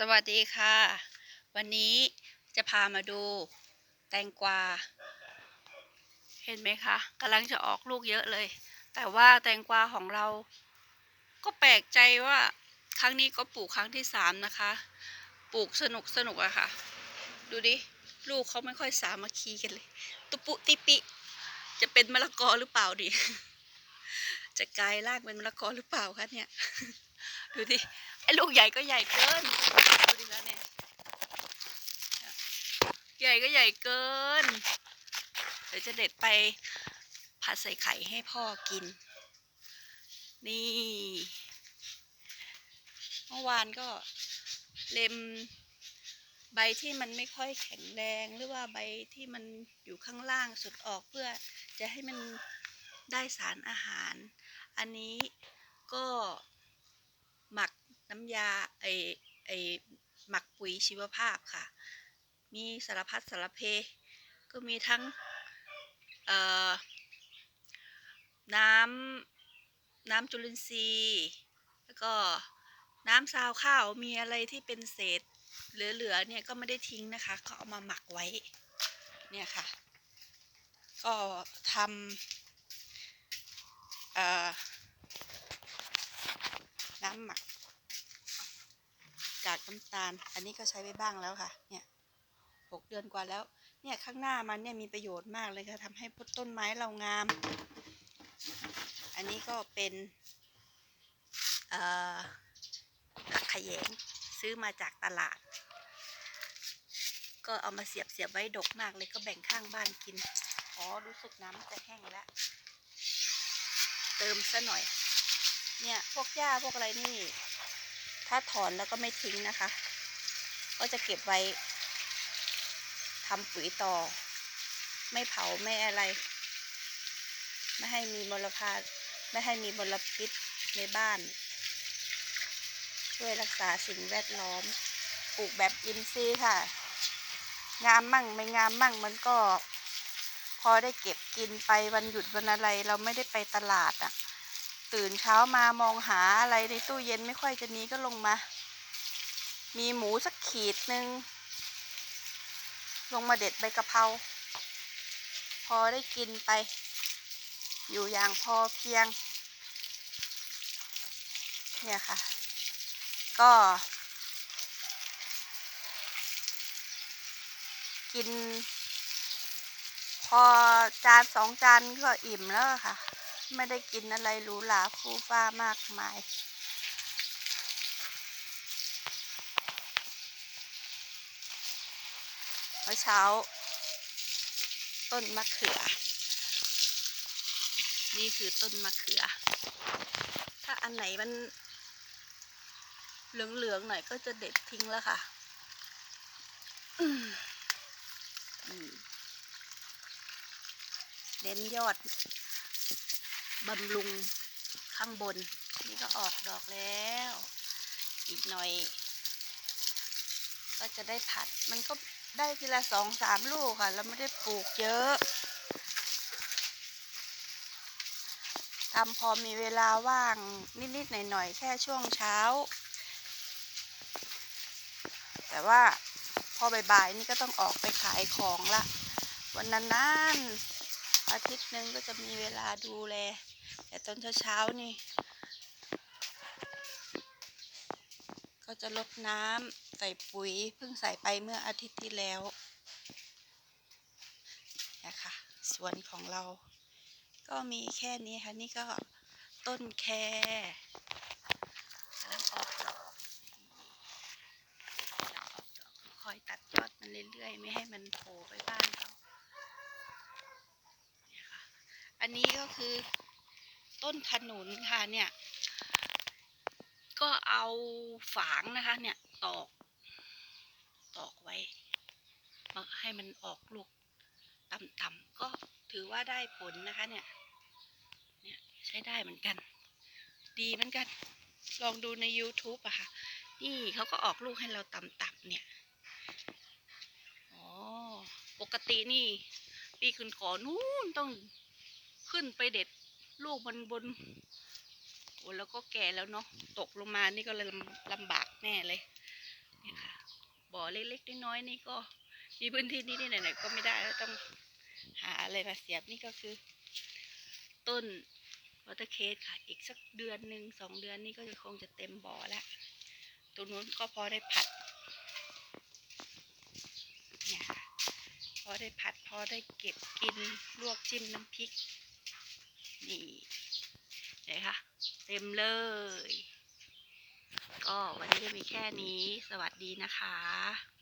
สวัสดีค่ะ วันนี้จะพามาดูแตงกวา เห็นไหมคะกำลังจะออกลูกเยอะเลย แต่ว่าแตงกวาของเรา ก็แปลกใจว่าครั้งนี้ก็ปลูกครั้งที่สามนะคะ ปลูกสนุกสนุกอะค่ะ ดูดิ ลูกเขาไม่ค่อยสามัคคีกันเลย ตุปุติปิ จะเป็นมะละกอหรือเปล่าดิจะกลายร่างเป็นมะละกอหรือเปล่าคะเนี่ย ดูดิ ไอ้ลูกใหญ่ก็ใหญ่เกินดูดิแล้วเนี่ยใหญ่ก็ใหญ่เกิน เดี๋ยวจะเด็ดไปผัดใส่ไข่ให้พ่อกิน นี่เมื่อวานก็เล็มใบที่มันไม่ค่อยแข็งแรงหรือว่าใบที่มันอยู่ข้างล่างสุดออกเพื่อจะให้มันได้สารอาหาร อันนี้ก็หมัก น้ำยาไอไอหมักปุ๋ยชีวภาพค่ะ มีสารพัดสารเพ ก็มีทั้งเอ่อน้ำน้ำจุลินทรีย์ แล้วก็น้ำซาวข้าวมีอะไรที่เป็นเศษเหลือๆเนี่ยก็ไม่ได้ทิ้งนะคะ ก็เอามาหมักไว้ เนี่ยค่ะ ก็ทำเอ่อน้ำหมัก กากน้ำตาล อันนี้ก็ใช้ไปบ้างแล้วค่ะ เนี่ยหกเดือนกว่าแล้ว เนี่ยข้างหน้ามันเนี่ยมีประโยชน์มากเลยค่ะทำให้ต้นไม้เรางาม อันนี้ก็เป็นผักขยงซื้อมาจากตลาด ก็เอามาเสียบเสียบไว้ดกมากเลยก็แบ่งข้างบ้านกิน อ๋อ รู้สึกน้ำจะแห้งแล้ว เติมซะหน่อย เนี่ย พวกหญ้าพวกอะไรนี่ ถ้าถอนแล้วก็ไม่ทิ้งนะคะ ก็จะเก็บไว้ทำปุ๋ยต่อ ไม่เผาไม่อะไร ไม่ให้มีมลภาไม่ให้มีมลพิษในบ้าน ช่วยรักษาสิ่งแวดล้อม ปลูกแบบอินทรีย์ค่ะ งามมั่งไม่งามมั่งมันก็ พอได้เก็บกินไปวันหยุดวันอะไร เราไม่ได้ไปตลาดอะ่ะ ตื่นเช้ามามองหาอะไรในตู้เย็นไม่ค่อยจะมีก็ลงมา มีหมูสักขีดหนึ่งลงมาเด็ดใบกะเพราพอได้กินไป อยู่อย่างพอเพียง เนี่ยค่ะ ก็ กิน พอจานสองจานก็อิ่มแล้วค่ะ ไม่ได้กินอะไรหรูหราฟูฟ้ามากมาย เมื่อเช้า ต้นมะเขือ นี่คือต้นมะเขือ ถ้าอันไหนมัน เหลืองๆหน่อยก็จะเด็ดทิ้งแล้วค่ะเน้นยอด บำรุงข้างบน นี่ก็ออกดอกแล้ว อีกหน่อย ก็จะได้ผัด มันก็ได้ทีละสองสามลูกค่ะแล้วไม่ได้ปลูกเยอะทำพอมีเวลาว่างนิด ๆ หน่อย ๆ แค่ช่วงเช้า แต่ว่าพอบ่ายๆนี่ก็ต้องออกไปขายของละ วันนั้นๆอาทิตย์หนึ่งก็จะมีเวลาดูแล แต่ตอนเช้าๆนี่ ก็จะลดน้ำใส่ปุ๋ยเพิ่งใส่ไปเมื่ออาทิตย์ที่แล้วนะคะสวนของเรา ก็มีแค่นี้ค่ะ นี่ก็ต้นแคกำลังออกดอกคอยตัดยอดมันเรื่อยๆ ไม่ให้มันโผล่ไปบ้านเขาเนี่ยค่ะอันนี้ก็คือ ต้นขนุนค่ะเนี่ย ก็เอาฝางนะคะ เนี่ยตอก ตอกไว้ให้มันออกลูกต่ำๆก็ถือว่าได้ผลนะคะเนี่ย เนี่ยใช้ได้เหมือนกัน ดีเหมือนกัน ลองดูใน YouTube อะค่ะ นี่เขาก็ออกลูกให้เราต่ำๆเนี่ยอ๋อปกตินี่ ปีขึ้นขอนู้นต้องขึ้นไปเด็ด ลูกมันบนโอ้แล้วก็แก่แล้วเนาะตกลงมานี่ก็เลยลำบากแน่เลยนี่ค่ะบ่อเล็กๆน้อยๆนี่ก็ มีพื้นที่นิดๆหน่อยๆก็ไม่ได้แล้วต้องหาอะไรมาเสียบนี่ก็คือ ต้นวอเตอร์เคสค่ะ อีกสักเดือนหนึ่งสองเดือนนี่ก็จะคงจะเต็มบ่อแล้วตรงนู้นก็พอได้ผัดเนี่ยค่ะพอได้ผัดพอได้เก็บกินลวกจิ้มน้ำพริก นี่เห็นไหมคะเต็มเลย ก็วันนี้จะมีแค่นี้ สวัสดีนะคะ